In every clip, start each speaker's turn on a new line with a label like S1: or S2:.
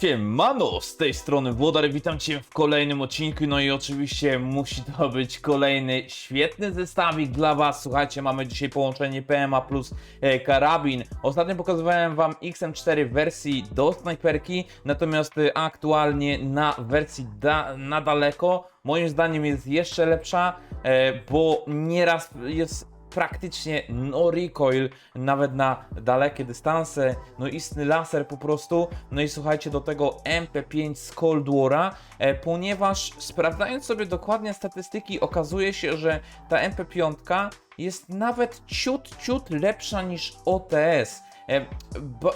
S1: Siemano, z tej strony Włodar, witam Cię w kolejnym odcinku, no i oczywiście musi to być kolejny świetny zestawik dla Was. Słuchajcie, mamy dzisiaj połączenie PMA plus e, karabin. Ostatnio pokazywałem Wam XM4 w wersji do snajperki, natomiast e, aktualnie na wersji da, na daleko, moim zdaniem jest jeszcze lepsza, e, bo nieraz jest praktycznie no recoil, nawet na dalekie dystanse, no istny laser po prostu, no i słuchajcie do tego MP5 z Cold War'a, e, ponieważ sprawdzając sobie dokładnie statystyki okazuje się, że ta MP5 jest nawet ciut, ciut lepsza niż OTS. E,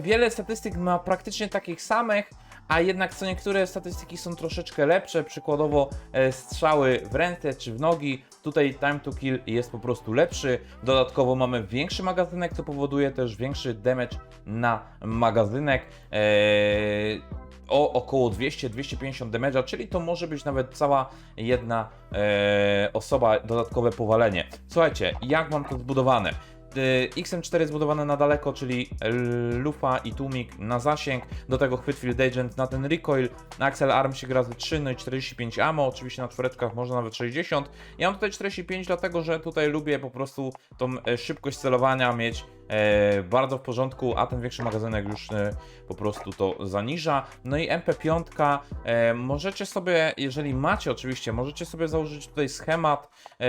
S1: wiele statystyk ma praktycznie takich samych, a jednak co niektóre statystyki są troszeczkę lepsze, przykładowo e, strzały w ręce czy w nogi, tutaj time to kill jest po prostu lepszy, dodatkowo mamy większy magazynek, co powoduje też większy damage na magazynek. Eee, o około 200-250 damage'a, czyli to może być nawet cała jedna e, osoba, dodatkowe powalenie. Słuchajcie, jak mam to zbudowane? Y, XM4 zbudowane na daleko, czyli lufa i tłumik na zasięg, do tego chwyt Field Agent na ten recoil, Axel Arm się gra razy 3, no i 45 ammo, oczywiście na czworeczkach można nawet 60. Ja mam tutaj 45 dlatego, że tutaj lubię po prostu tą e, szybkość celowania mieć e, bardzo w porządku, a ten większy magazynek już e, po prostu to zaniża. No i MP5 e, możecie sobie, jeżeli macie oczywiście, możecie sobie założyć tutaj schemat, e,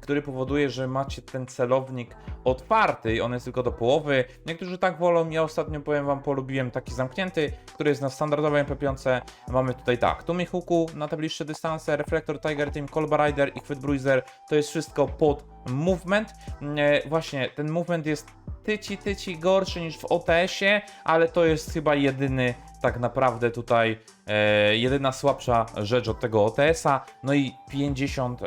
S1: który powoduje, że macie ten celownik otwarty i on jest tylko do połowy. Niektórzy tak wolą, ja ostatnio powiem wam, polubiłem taki zamknięty, który jest na standardowej MP5. Mamy tutaj tak, tłumik hooku na te bliższe dystanse, reflektor Tiger Team, Colba Rider i chwyt Bruiser, to jest wszystko pod movement. E, właśnie, ten movement jest tyci, tyci gorszy niż w OTS-ie, ale to jest chyba jedyny tak naprawdę tutaj e, jedyna słabsza rzecz od tego OTS-a. No i 50, e,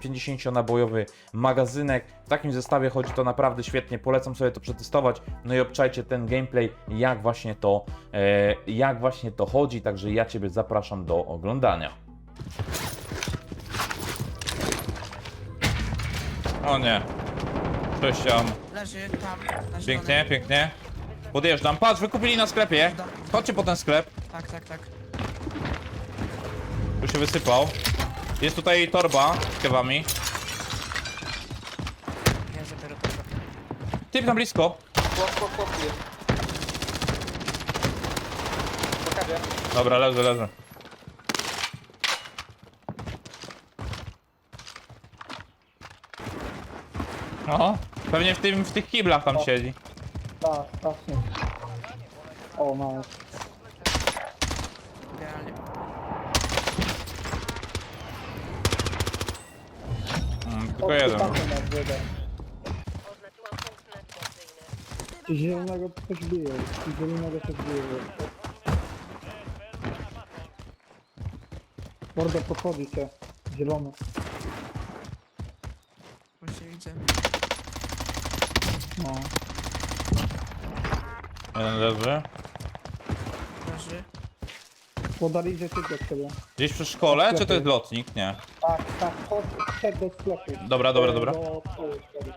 S1: 50 nabojowy magazynek. W takim zestawie chodzi to naprawdę świetnie. Polecam sobie to przetestować. No i obczajcie ten gameplay, jak właśnie to, e, jak właśnie to chodzi. Także ja Ciebie zapraszam do oglądania. O nie. Cześć, um.
S2: Leży tam. Na zielonym.
S1: Pięknie, pięknie. Podjeżdżam. Patrz, wykupili na sklepie. Chodźcie po ten sklep.
S2: Tak, tak, tak.
S1: Tu się wysypał. Jest tutaj torba z.
S2: Ja zabiorę to.
S1: Typ na blisko.
S3: Chłop, chłop, chłop jest. Pokażę.
S1: Dobra, leży, leży. O, pewnie w, tym, w tych kiblach tam siedzi.
S3: Tak, strasznie. O, mało.
S2: Idealnie.
S1: Mm, tylko jeden.
S4: Oznaczyłam punkt.
S3: Zielonego coś bije. Zielonego coś bije. Mordo, podchodzi cię. Zielony.
S2: Właśnie widzę.
S3: No.
S1: Jeden leży.
S2: Leży.
S3: Podali idzie cię do ciebie.
S1: Gdzieś przy szkole, czy to jest lotnik? Nie.
S3: Tak, tak, chodź, chodź do sklepu.
S1: Dobra, dobra, dobra.
S3: Do szkoły, sorry.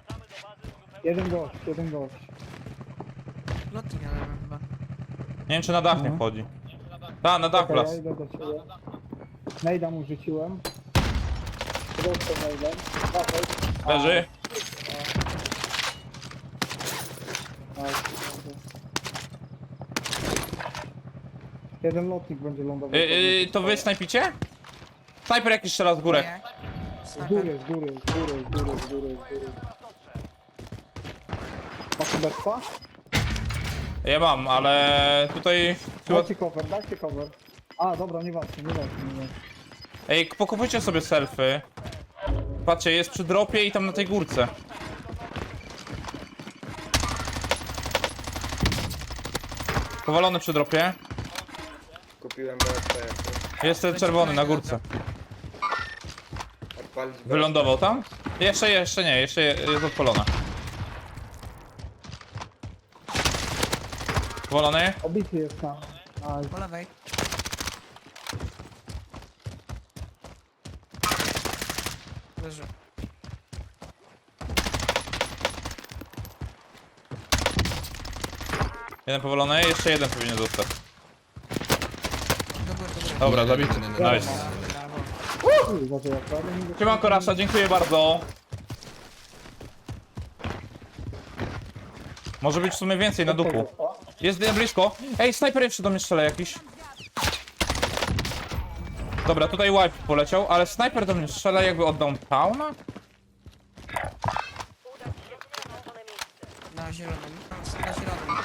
S3: Jeden gość, jeden gość.
S2: Lotnik ale mam chyba.
S1: Nie wiem, czy na dach nie
S3: Mhm.
S1: wchodzi. Ta, na dach
S3: Czekaj, ja
S1: las.
S3: idę do ciebie. Nejda mu rzuciłem. Proszę nejdem. Dawaj.
S1: Leży.
S3: Jeden lotnik będzie lądował.
S1: Y, y, to wy snajpicie? Snajper jakiś strzela z górę.
S2: Nie.
S3: Z góry, z góry, z góry, z góry, z góry, z góry. Masz bezpa?
S1: Ja mam, ale tutaj chyba...
S3: Dajcie cover, dajcie cover. A, dobra, nieważne, nieważne, nieważne.
S1: Ej, pokupujcie sobie selfy. Patrzcie, jest przy dropie i tam na tej górce. Powalony przy dropie.
S5: Kupiłem
S1: ten czerwony na górce.
S5: Odpalić.
S1: Wylądował tam? Jeszcze, jeszcze nie, jeszcze je- jest odpalona. Powalony?
S3: Obity jest tam. A,
S2: Po lewej. Leży.
S1: Jeden powalony, jeszcze jeden powinien zostać. Dobra, zabity. Nice.
S3: Kurwa, to ja prawie nie
S1: Siemanko Rasza, dziękuję bardzo. Może być w sumie więcej na duchu. Jest blisko. Ej, snajper jeszcze do mnie strzela jakiś. Dobra, tutaj wipe poleciał, ale snajper do mnie strzela jakby od downtowna?
S2: Na zielonym. Na zielonym.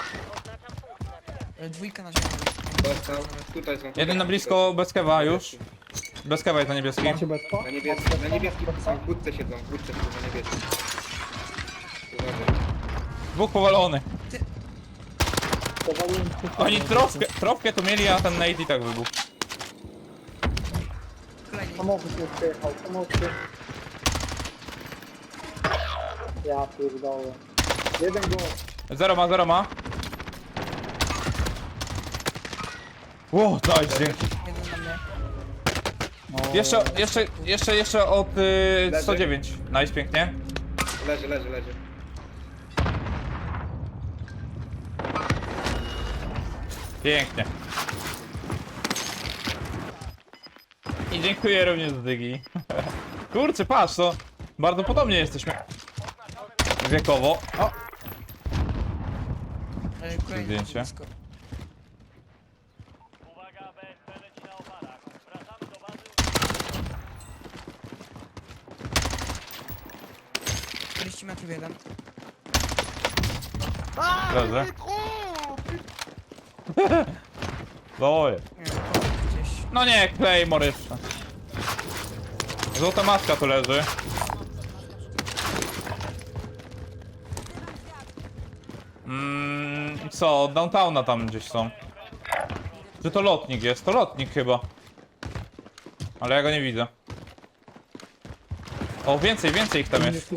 S2: E, Dwójka na zielonym.
S5: Dostał. Tutaj są.
S1: Jeden na blisko, bez kewa już. Bez kewa jest na niebieskim.
S3: Macie bezpo?
S5: Na niebieskim, na niebieskim są w budce siedzą, w budce siedzą na niebieskim. Uważaj.
S1: Dwóch powalonych.
S3: Powaliłem się.
S1: Oni trofkę, trofkę tu mieli, a ten Nate i tak wybuchł.
S2: Kolejny.
S3: Samochód już przyjechał, samochód. Ja pierdolę. Jeden gość.
S1: Zero ma, zero ma. Ło, nice, dzięki.
S2: Jeden na mnie.
S3: No,
S1: Jeszcze, jeszcze, jeszcze, jeszcze od y, 109. Nice, pięknie.
S5: Leży, leży, leży.
S1: Pięknie. I dziękuję również Dygi. Kurczę, patrz, to bardzo podobnie jesteśmy. Wiekowo. O,
S2: Kolejny
S1: Zdjęcie.
S2: blisko. Czterdzieści metrów jeden. Nie, powrót gdzieś.
S1: No nie, Claymore jeszcze. Złota maska tu leży. Mmm, co, od downtowna tam gdzieś są. Czy to lotnik jest? To lotnik chyba. Ale ja go nie widzę. O, więcej, więcej ich tam jest.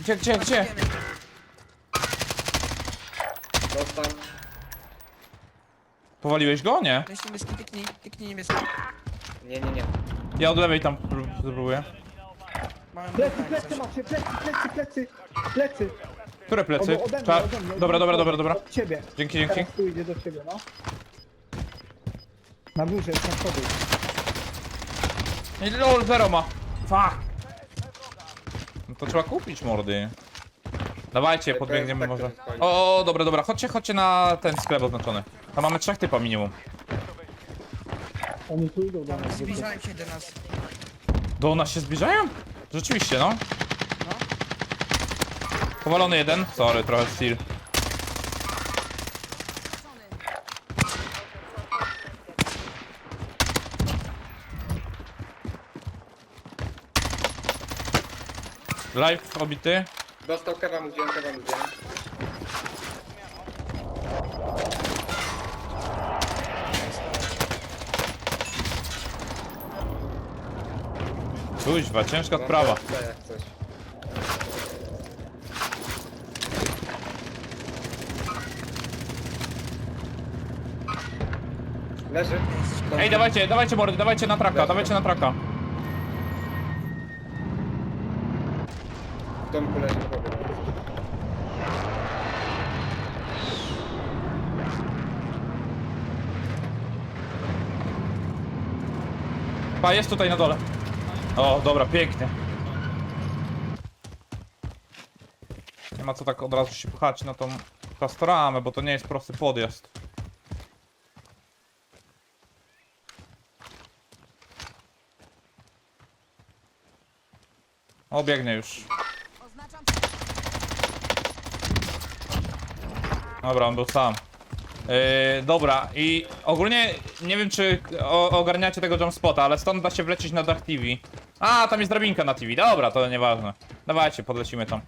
S1: Gdzie, gdzie, gdzie?
S5: Dostał.
S1: Powaliłeś go? Nie.
S2: Weź niebieski, piknij, piknij niebieski.
S5: Nie, nie, nie.
S1: Ja od lewej tam pró- spróbuję.
S2: Mamy
S3: Plecy, plecy
S2: coś.
S3: macie, plecy, plecy, plecy, plecy.
S1: Które plecy?
S3: Ode- ode mnie,
S1: Czar-
S3: ode mnie, ode
S1: Dobra,
S3: mnie,
S1: dobra, dobra, dobra.
S3: Od ciebie.
S1: Dzięki, dzięki.
S3: Teraz tu idzie do ciebie, no. Na górze, jest na
S1: lol, zero ma. Fuck. To trzeba kupić mordy. Dawajcie,
S5: To
S1: podbiegniemy
S5: jest
S1: może.
S5: tak, fajnie.
S1: O, dobra, dobra, chodźcie, chodźcie na ten sklep oznaczony. Tam mamy trzech typa minimum.
S3: Oni tu idą do nas.
S2: zbliżają się do nas.
S1: Do nas się zbliżają? Rzeczywiście, no.
S2: No.
S1: Powalony jeden. Sorry, trochę steel. Live obity.
S5: Dostał wziąłem, kewa mu wziąłem.
S1: Kuźwa, ciężka
S5: Mam
S1: sprawa.
S5: BSP jak coś. Leży.
S1: Ej, dawajcie, dawajcie mordy, dawajcie na traka, dawajcie na traka.
S5: W domku leży.
S1: Pa, jest tutaj na dole. O, dobra, pięknie. Nie ma co tak od razu się pchać na tą pastoramę, bo to nie jest prosty podjazd. O, biegnie już. Dobra, on był sam. Yy, dobra, i ogólnie nie wiem czy ogarniacie tego jump spota, ale stąd da się wlecieć na dach TV. A, tam jest drabinka na TV, dobra, to nieważne. Dawajcie, podlecimy tam.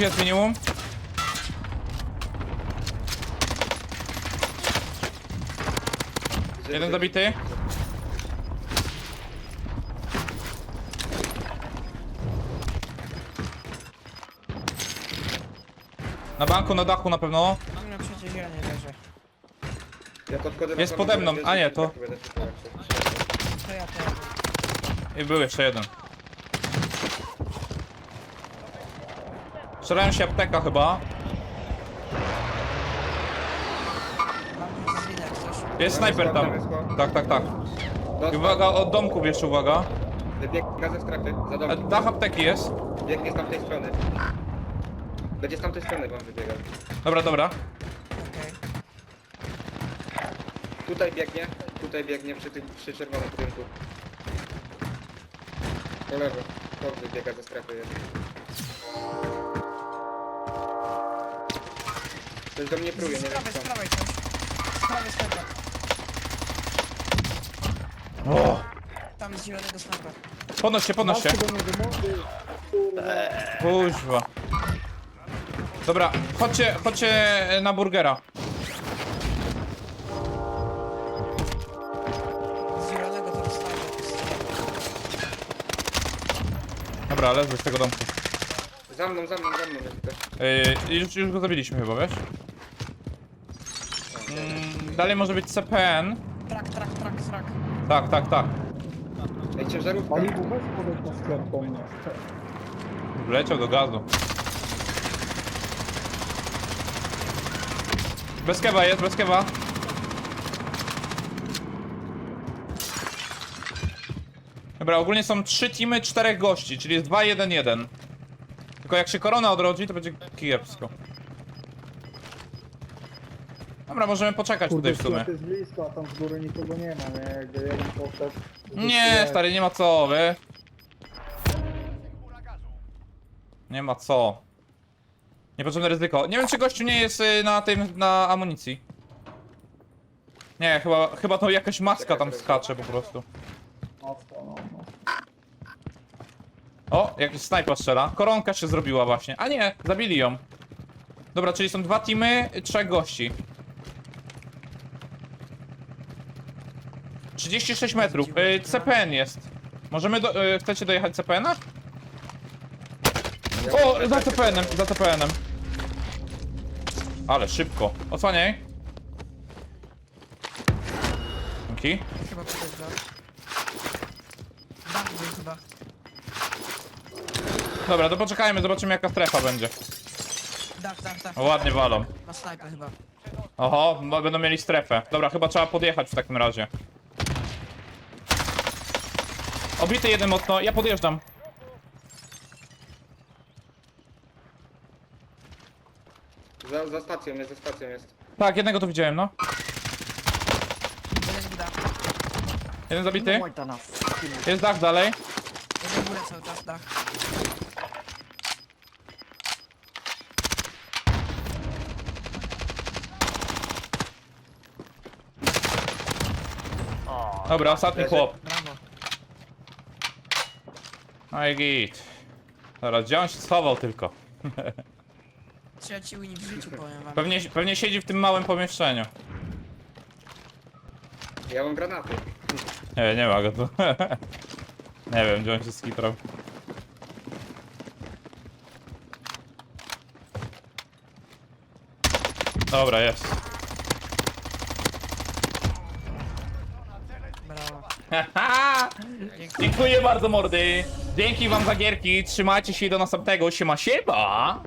S1: 5 jest minimum. Jeden zabity. Na banku, na dachu na pewno.
S2: Ja
S1: Jest pode mną, a nie, to-
S2: To ja, to.
S1: I był jeszcze jeden. Strzelałem się apteka chyba.
S2: Coś.
S1: Jest snajper tam. Tak, tak, tak. I uwaga, od domków jeszcze uwaga.
S5: Biegnie ze strefy, za
S1: E,
S5: domkiem.
S1: Dach apteki jest.
S5: Biegnie z tamtej strony. Będzie z tamtej strony wam wybiegał.
S1: Dobra, dobra.
S2: Okej.
S5: Tutaj biegnie, tutaj biegnie przy tym, przy czerwonym budynku. Po lewo, to wybiega ze strefy jest. Ktoś do mnie pruje,
S2: Z
S5: wiem
S2: prawej, z prawej coś. Z prawej snajper.
S1: O!
S2: Tam z zielonego snajper.
S1: Podnoś się, podnoś się. Kuźwa. Dobra, chodźcie, chodźcie na burgera.
S2: Z zielonego to snajper.
S1: Dobra, leży z tego domku.
S5: Za mną, za mną, za mną jest ktoś.
S1: Yy, już, już go zabiliśmy chyba, wiesz? Mm, dalej może być CPN.
S2: Trak, trak, trak, trak.
S1: Tak, tak, tak.
S5: Ej, ciężarówka.
S3: Paliwo weź podać na sklep po mnie.
S1: Wleciał do gazu. Bez kewa jest, bez kewa. Dobra, ogólnie są trzy teamy, czterech gości, czyli jest 2-1-1. Tylko jak się korona odrodzi, to będzie kiepsko. Dobra, możemy poczekać
S3: Kurde,
S1: tutaj w sumie.
S3: sklep jest blisko, a tam z góry nikogo nie ma, nie? Jakby jeden poszedł.
S1: Nie, stary, nie ma co, wy. Nie ma co. Niepotrzebne ryzyko. Nie wiem, czy gościu nie jest y, na tym, na amunicji. Nie, chyba, chyba to jakaś maska tam skacze po prostu.
S3: Mocno, no, no.
S1: O, jakiś snajper strzela. Koronka się zrobiła właśnie. A nie, zabili ją. Dobra, czyli są dwa teamy, trzech gości. 36 metrów. Y, CPN jest. Możemy do, y, chcecie dojechać CPN-a? O, za. CPN-em, za CPN-em. Ale szybko. Osłaniaj. Dzięki.
S2: Chyba podjeżdża. Dam był chyba.
S1: Dobra, to poczekajmy, zobaczymy jaka strefa będzie.
S2: Dach, dach, dach.
S1: O, ładnie walą.
S2: Ma chyba.
S1: Oho, no, będą mieli strefę. Dobra, chyba trzeba podjechać w takim razie. Obity jeden mocno, ja podjeżdżam.
S5: Za, za stacją jest, za stacją jest.
S1: Tak, jednego tu widziałem, no.
S2: Jeden w dach.
S1: Jeden zabity. Jest dach dalej.
S2: Jeden w górę cały czas, dach.
S1: Dobra, ostatni chłop. No i git. Dobra, gdzie on się schował tylko?
S2: Trzeba ci wini w życiu, powiem wam.
S1: Pewnie, pewnie siedzi w tym małym pomieszczeniu.
S5: Ja mam granaty.
S1: Nie, nie ma go tu. nie wiem, gdzie on się skitrał. Dobra, jest. Dziękuję bardzo, mordy. Dzięki wam za gierki. Trzymajcie się do następnego. Siema, siema.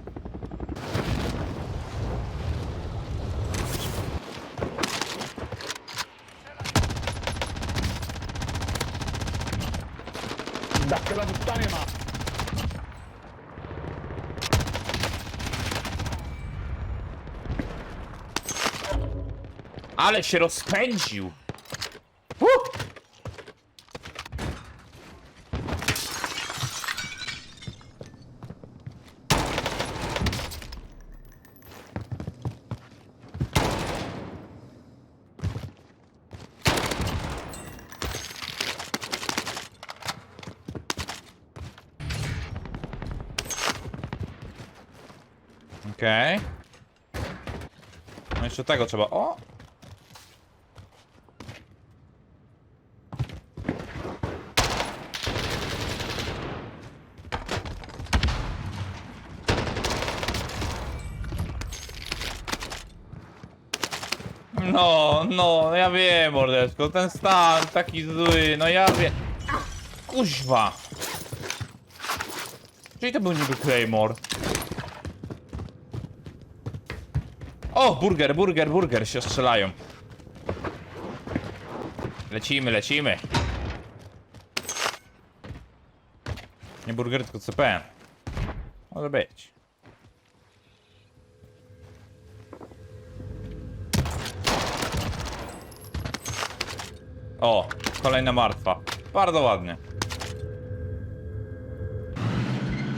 S1: Ale się rozpędził. Okej. Okay. No jeszcze tego trzeba. O! No, no, ja wiem, mordeczko, ten stan taki zły, no ja wiem. Kuźwa! Czyli to był niby Claymore. O, burger, burger, burger się strzelają. Lecimy, lecimy. Nie burger, tylko CP. Może być. O, kolejna martwa. Bardzo ładnie.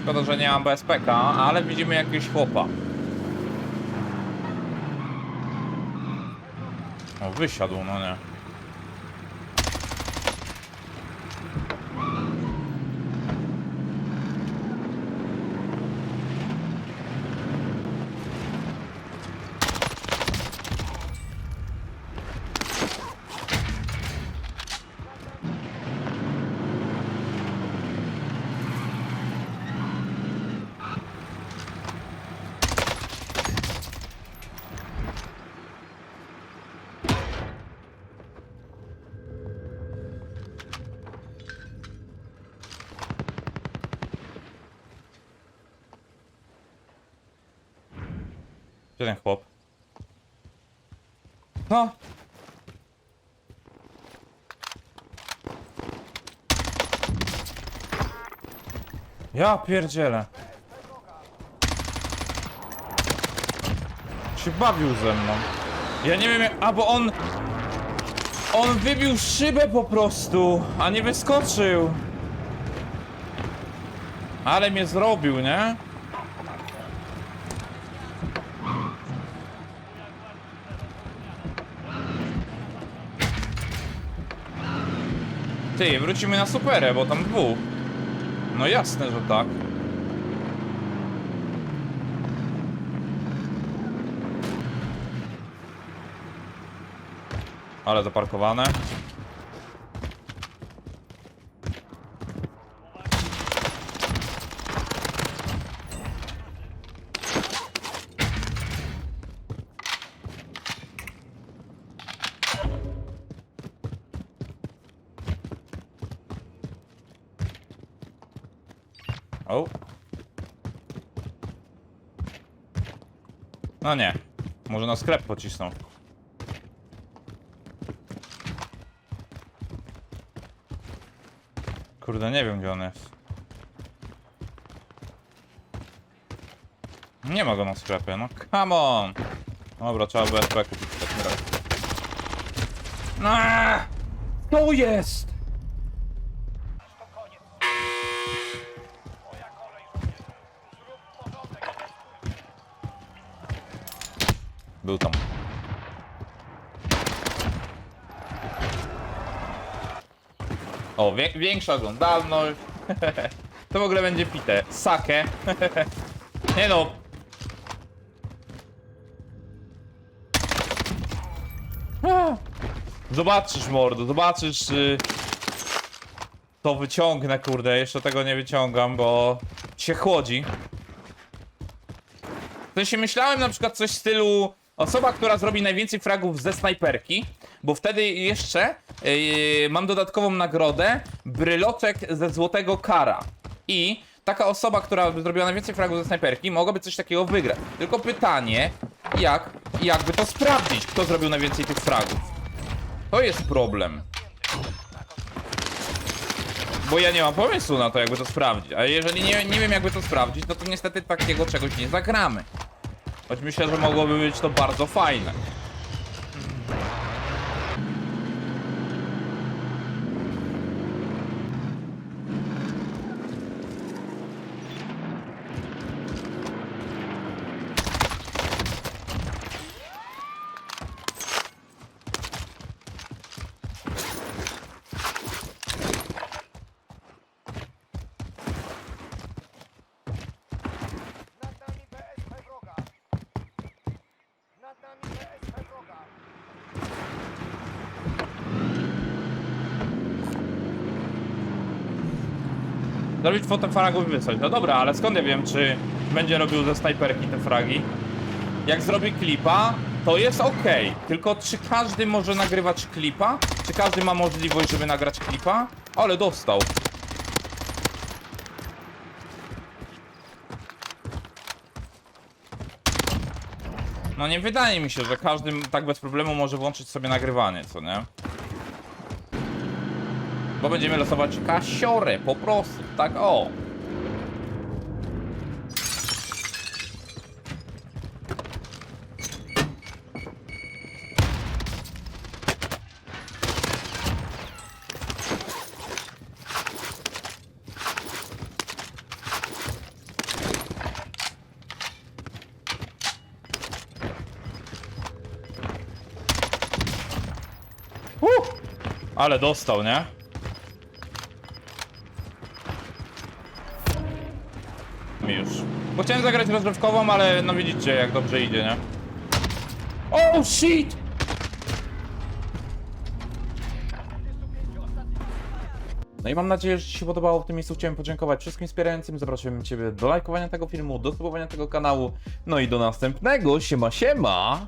S1: Szkoda, że nie mam BSPK, ale widzimy jakiegoś chłopa. O, wysiadł, no nie. Gdzie ten chłop? No. Ja pierdzielę. Się bawił ze mną. Ja nie wiem. A, bo on... On wybił szybę po prostu, a nie wyskoczył. Ale mnie zrobił, nie? Ty, wrócimy na superę, bo tam dwóch. No jasne, że tak. Ale zaparkowane. O. No nie. Może na sklep pocisnął. Kurde, nie wiem gdzie on jest. Nie ma go na sklepie, no come on! Dobra, trzeba BSP kupić w takim razie. Aaaa! To jest! Był tam. O, wie, większa oglądalność. to w ogóle będzie pite. Sake. Nie no. Zobaczysz mordo, zobaczysz y... To wyciągnę kurde, jeszcze tego nie wyciągam, bo się chłodzi. W sensie myślałem na przykład coś w stylu osoba, która zrobi najwięcej fragów ze snajperki, bo wtedy jeszcze yy, mam dodatkową nagrodę bryloczek ze złotego kara. I taka osoba, która zrobiła najwięcej fragów ze snajperki, mogłaby coś takiego wygrać. Tylko pytanie, jak, jakby to sprawdzić, kto zrobił najwięcej tych fragów. To jest problem. Bo ja nie mam pomysłu na to, jakby to sprawdzić. A jeżeli nie, nie wiem, jakby to sprawdzić, no to niestety takiego czegoś nie zagramy. Choć myślę, że mogłoby być to bardzo fajne. Zrobić fotę fragów i wysłać. No dobra, ale skąd ja wiem, czy będzie robił ze snajperki te fragi? Jak zrobi klipa, to jest ok. Tylko czy każdy może nagrywać klipa? Czy każdy ma możliwość, żeby nagrać klipa? Ale dostał. No nie wydaje mi się, że każdy tak bez problemu może włączyć sobie nagrywanie, co nie? Bo będziemy losować kasiorę, po prostu, tak o. Ale dostał, nie? Bo chciałem zagrać rozrywkową, ale no widzicie jak dobrze idzie, nie? Oh shit! No i mam nadzieję, że Ci się podobało. W tym miejscu chciałem podziękować wszystkim wspierającym. Zapraszam Ciebie do lajkowania tego filmu, do subowania tego kanału. No i do następnego. Siema, siema!